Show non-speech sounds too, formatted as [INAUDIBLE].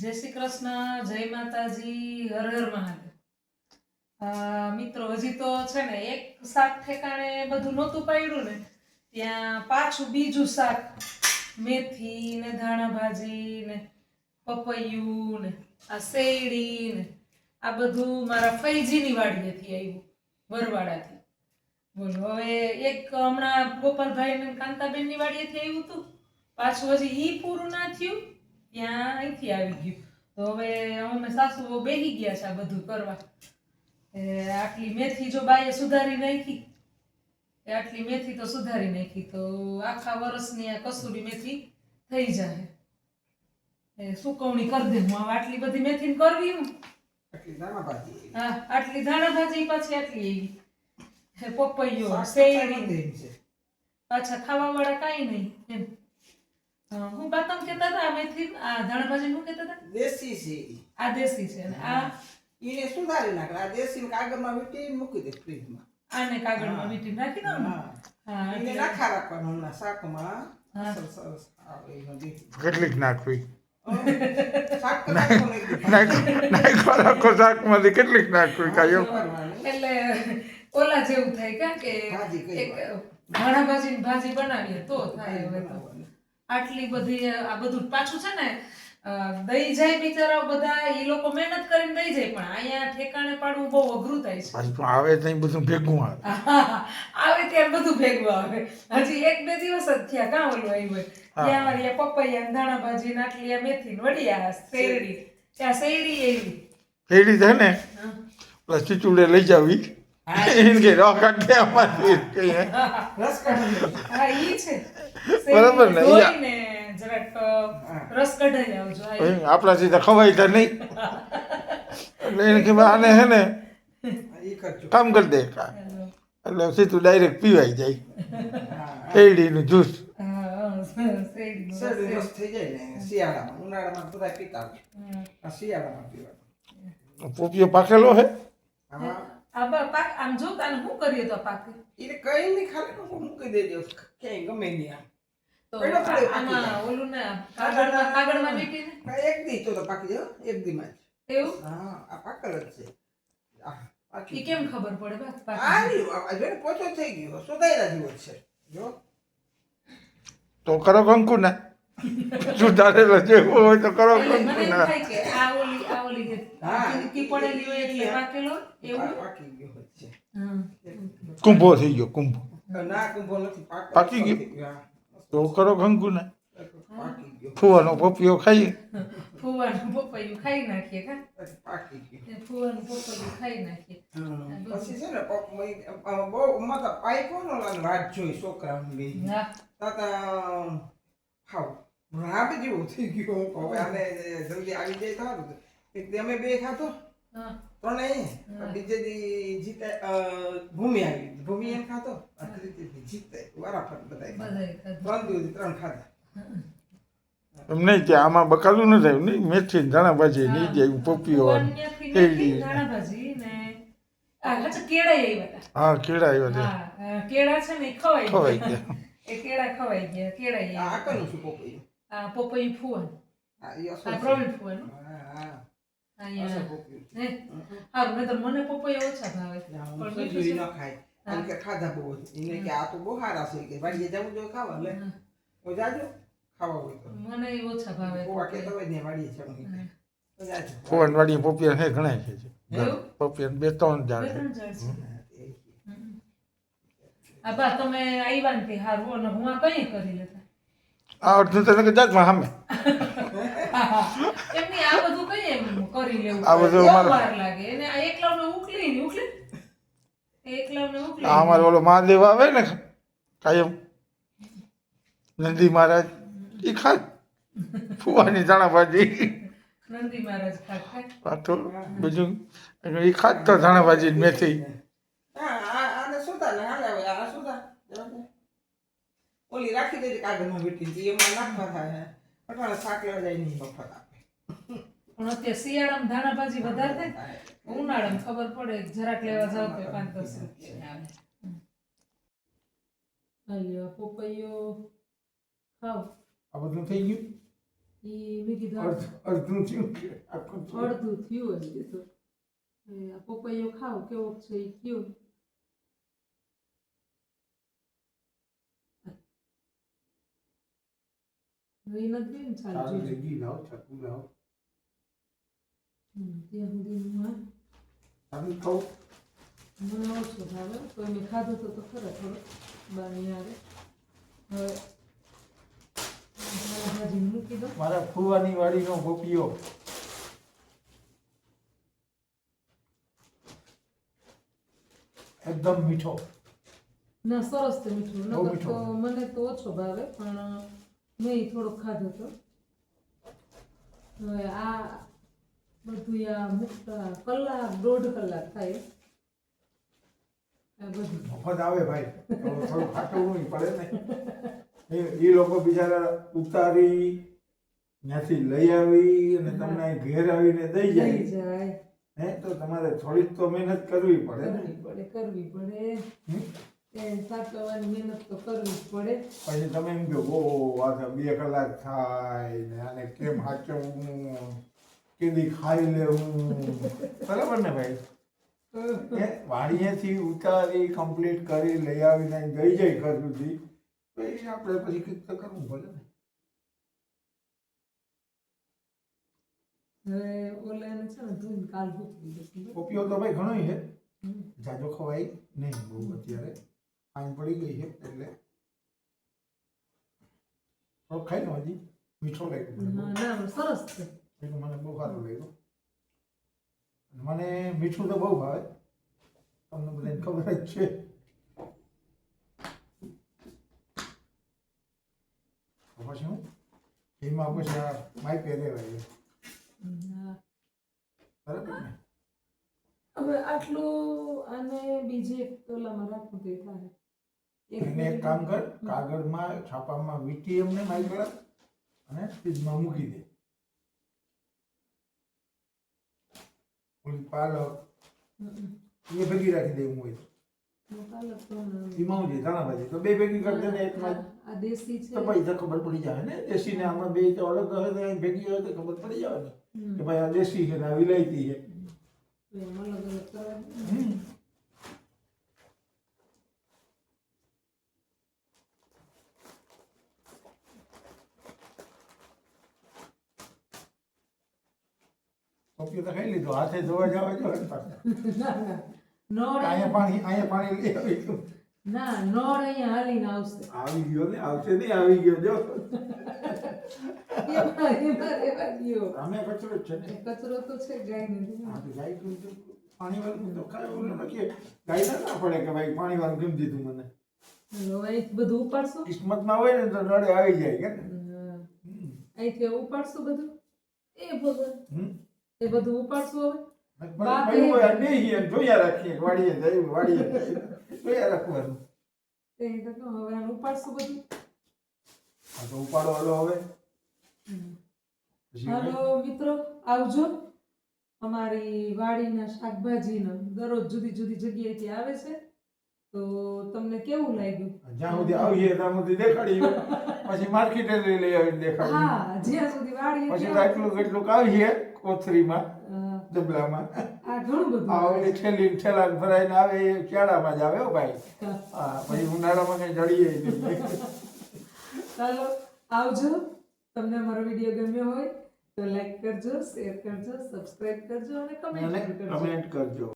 જય શ્રી કૃષ્ણ, જય માતાજી, હર હર મહાદેવ. મિત્રો, હજી તો છે ને એક શાક ઠેકાણે બધું નહોતું પાડ્યું ને, ત્યાં પાછું બીજું શાક, મેથી ને ધાણા ભાજી ને પપૈયું ને આ શેરડી ને આ બધું મારા ફૈજીની વાડીએથી આવ્યું, વરવાડાથી. બોલો, હવે એક હમણાં ગોપાલભાઈ ને કાંતાબેનની વાડીએથી આવ્યું હતું પાછું હજી ઈ પૂરું ના થયું? ત્યાં અહીંથી આવી ગયું. તો હવે અમે સાસુઓ બેહી ગયા છે આ બધું કરવા. એ આટલી મેથી જો બાઈએ સુધારી નાખી. એ આટલી મેથી તો સુધારી નાખી. તો આખા વર્ષની આ કસૂરી મેથી થઈ જાય સુકવણી કરી દે. હું હવે આટલી બધી મેથી કરવી હું? હા આટલી ધાણા ભાજી પાછી આટલી એવી. પપૈયો પાછા ખાવા વાળા કાંઈ નહીં એમ. હા, હું બાતમ કેતા હતા મેથી આ ધણભાજી ભાજી કેતા હતા? દેશી છે આ દેશી છે અને આ? એને સુધારી નાખે. આ દેશી કાગળમાં વીટી મૂકી દે ફ્રીજમાં. આને કાગળમાં હા. વીંટી નાખી દો ને હા એને નાખા રાખવાનું હમણાં શાકમાં. હા. કેટલીક નાખવી? કેટલીક નાખવી કાયો કરવાનું. એટલે ઓલા જેવું થાય કા કે ભાજી ભાજી બનાવીએ તો થાય હવે તો. આટલી બધી આ બધું પાછું છે ને દઈ જાય બિચારા બધા એ લોકો મહેનત કરીને દઈ જાય પણ અહીંયા ઠેકાણે પાડવું બહુ અઘરું થાય છે. પણ આવે ત્યાં બધું ભેગું આવે. [LAUGHS] આવે ત્યારે બધું ભેગું આવે. હજી એક બે દિવસ જ થયા કાં ઓલું આવ્યું હોય? ત્યાં અમારી પપૈયા ધાણા ભાજી ને આ મેથી વડિયા શેરડી. ત્યાં શેરડી એવી. શેરડી છે ને? પ્લાસ્ટિક ચૂડે લઈ જાવી. એને કે રો કાઢ દે આમાંથી કહીએ રસ. હા? ઈ છે. બરાબર ને, જરાક રસ કઢાઈ આવજો આપણા ઈ. ખવાય તો નહીં. એટલે એને કે આને હે ને કામ કરી દે એટલે સીધું ડાયરેક્ટ પીવાઈ જાય. શેરડીનું જ્યુસ શિયાળામાં ઉનાળામાં બધા પીતા શિયાળામાં પીવા પોપિયો પાકેલો હે? આમાં આ બા પાક આમ જો તાને શું કરીએ તો પાક? એટલે કઈ નહીં ખાલી હું મૂકી દેજો. ક્યાંય ગમે નહીં આમ. તો આમાં ઓલું ને કાગળમાં કાગળમાં આ એક દી તો તો પાકી જાવ એક દી માં એવું? હા આ પાકલ જ છે. ઈ કેમ ખબર પડે બા પાક આ જો પોચો થઈ ગયો સુધાર્યા જેવો છે. જો. તો કરો કંકુ ને. સુધારેલો જેવો હોય તો કરો કંકુ ના. આ ઓલી. કી પડેલી હોય એટલે પાકેલો એવું? પાકી ગયો છે. કુંભો થઈ ગયો કુંભો. ના કુંભો નથી પાક પાકી ગયો? તો કરો કંકુ ને પાકી ગયો. ફુવાનો પપિયો ખાઈ ફુવાનું પપૈયું ખાઈ નાખીએ કા? પાકી ગયો. એ ફુવાનું પપૈયું ખાઈ નાખીએ. પછી છે ને બહુ માતા પાઈકો નો લાગે? વાત જોઈ છોકરા તાતા ખાવ રાબ જેવું થઈ ગયું. હવે આને જલ્દી આવી જાય તો અમે બે ખાતો હા. ત્રણેય. બીજે દી જીતે ભૂમિ આવી ભૂમિ એમ ખાતો જીતે. વારાફર બધાય ખાધા. બધાય ખાધું. ત્રણ દિવસ ત્રણ ખાતા એમ નહીં આમાં બકાલું ન થાય નહીં મેથી ધાણા ભાજી નહીં જાય કેળી. આવ્યા હતા હા કેળા આવ્યા છે કેળા છે ને ખવાઈ ખવાઈ ગયા. [LAUGHS] એ કેળા ખવાઈ ગયા કેળાય આ. શું પોપૈયું? આ. પ્રવીણ હા, હારું મને પપૈયા ઓછા ભાવે. પણ સજુ ઈ મીઠું ન ખાય. કારણ કે ખાધા બહુ. એને કે આ તો બહુ સારા છે. કે વાડીએ જવું જોઈએ ખાવા. જાજો. ખાવા હોય તો. મને એ ઓછા ભાવે. કે ને વાડીએ જવું હા. ફોન વાળી ઘણા છે એવું? બે ત્રણ ઝાડ આ બા તમે આવ્યા ને હારું અને હું આ કઈ કરી લેતા? આ અડધું તને કે જાતમાં સામે? [LAUGHS] એમની આ બધું કઈ એમ કરી લેવું? આ બધું અમારે- લાગે. અને આ એકલાવને ઉકલી ને ઉકલી? એકલાવને ઉકલી. આ અમારે ઓલો મહાદેવ આવે ને કાયમ. નંદી મહારાજ. એ ખાય. ફુવાની ધાણા ભાજી. નંદી મહારાજ ખાટ પાછો બીજું એ ખાત તો ધાણા ભાજી મેથી. ઓલી રાખી દેજે કાગળમાં વીંટી એમાં નાખવા થાય. અટાણે શાક જાય નહીં મફત આપે પણ અત્યારે શિયાળામાં ધાણા વધારે થાય ઉનાળામાં ખબર પડે જરાક લેવા જાવ તો પાંચ દસ રૂપિયા આવે. હાલ્યો પપૈયો ખાવ. આ બધું થઈ ગયું? એ મેં કીધું અડધું થયું? અડધું થયું જ તો. પપૈયો ખાવ કેવો છે એ કયો? ઈ નથી ને ચાલુ છે, ઘી લાવો, ચાકુ લાવો. ત્યાં સુધી હું સારું ખાઓ. મને ઓછો ભાવે તો મેં ખાધું તો તો ખરા થોડો બાની આવે હવે ભાજી મૂકી દો મારા ફુવાની વાડીનો ગોપીઓ. એકદમ મીઠો. ના સરસ છે મીઠું. મને તો ઓછો ભાવે પણ મેં થોડોક ખાધો તો હવે આ બધું આ મુક્ત કલાક દોઢ કલાક થાય. મફત આવે ભાઈ. થોડું ખાટવું પડે ને. એ લોકો બિચારા ઉતારી ત્યાંથી લઈ આવી અને તમને ઘેર આવીને દઈ જાય. હે તો તમારે થોડીક તો મહેનત કરવી પડે કરવી પડે સાચવવાની મહેનત તો કરવી જ પડે. પછી તમે એમ કહો ઓ આ બે કલાક થાય ને આને કેમ હાચવવું? કેદી ખાઈ લેવું? બરાબર ને ભાઈ? વાણીએથી ઉતારી કમ્પ્લીટ કરી લઈ આવીને જઈ જાય ઘર સુધી. તો એ આપણે પછી કંઈક તો કરવું પડે ને. હવે છે ને ધોઈને કાલ તો ભાઈ ઘણો છે. જાજો ખવાય નહીં બહુ અત્યારે. આઈ પડી ગઈ છે એટલે થોડો ખાઈ લો હજી. મીઠો લાગ્યો. સરસ છે. એટલે મને બહુ સારું લાગ્યું. મને મીઠું તો બહુ ભાવે. તમને બધાને ખબર જ છે. પછી હું? એમાં પછી આ માઈ પહેરે રહી. બરાબર ને? હવે આટલું આને બીજી એક તોલામાં રાખવું તે થાય. એને એક કામ કર કાગળમાં છાપામાં વીટી એમને મારી કર અને ફ્રીજમાં મૂકી દે. ઓલી પાલક એ ભેગી રાખી હોય હું ના- એમાં હું ભાજી. તો બે ભેગી કરી દે એકમાં તો પછી તો ખબર પડી જાય ને દેશી ને આમાં બે તો અલગ હોય તો ભેગી હોય તો ખબર પડી જાય ને. કે ભાઈ આ દેશી છે ને આ વિલાયતી છે. અલગ અલગ કોફી તો ખાઈ લીધો. હાથે ધોવા જવા જો અહીંયા પાણી અહીંયા પાણી લઈ આવી ગયું. ના નોર અહીંયા હાલીને આવશે. આવી ગયો ને આવશે નહીં આવી ગયો જો. અમે કચરો છે ને. કચરો તો છે ગાયને હા તો ગાય કેમ પાણી વાળું તો કાંઈ ઓલું નથી ગાય ના પડે કે ભાઈ પાણી વાળું કેમ દીધું મને. બધું ઉપાડશું? કિસ્મતમાં હોય ને તો નડે આવી જાય કે. અહીંથી ઉપાડશું બધું? એ ભગવાન. એ બધું ઉપાડશો હવે? જોયા રાખીએ વાડીએ જાય વાડીએ જોયા રાખવાનું. તે તો હવે આને બધું? આ તો ઉપાડો હાલો હવે. હમ. પછી હવે? હાલો મિત્રો આવજો. અમારી વાડીના શાકભાજીનો દરરોજ જુદી જુદી જગ્યાએથી આવે છે. તો તમને કેવું લાગ્યું? જ્યાં સુધી આવીએ ત્યાં સુધી દેખાડીએ. [LAUGHS] પછી માર્કેટે લઈ લઈ આવીને દેખાડીએ. હા જ્યાં સુધી વાડીએ પછી આટલું કેટલું આવીએ. કોથરીમાં ડબલામાં. આ ઘણું બધું આવે ઠેલી ઠેલા ભરાઈને આવે એ શિયાળામાં જ આવે હો ભાઈ. હા. પછી ઉનાળામાં કઈ જડીએ નહીં. ચાલો આવજો. તમને મારો વીડિયો ગમ્યો હોય તો લાઈક કરજો શેર કરજો સબસ્ક્રાઇબ કરજો અને કમેન્ટ કરજો. કમેન્ટ કરજો.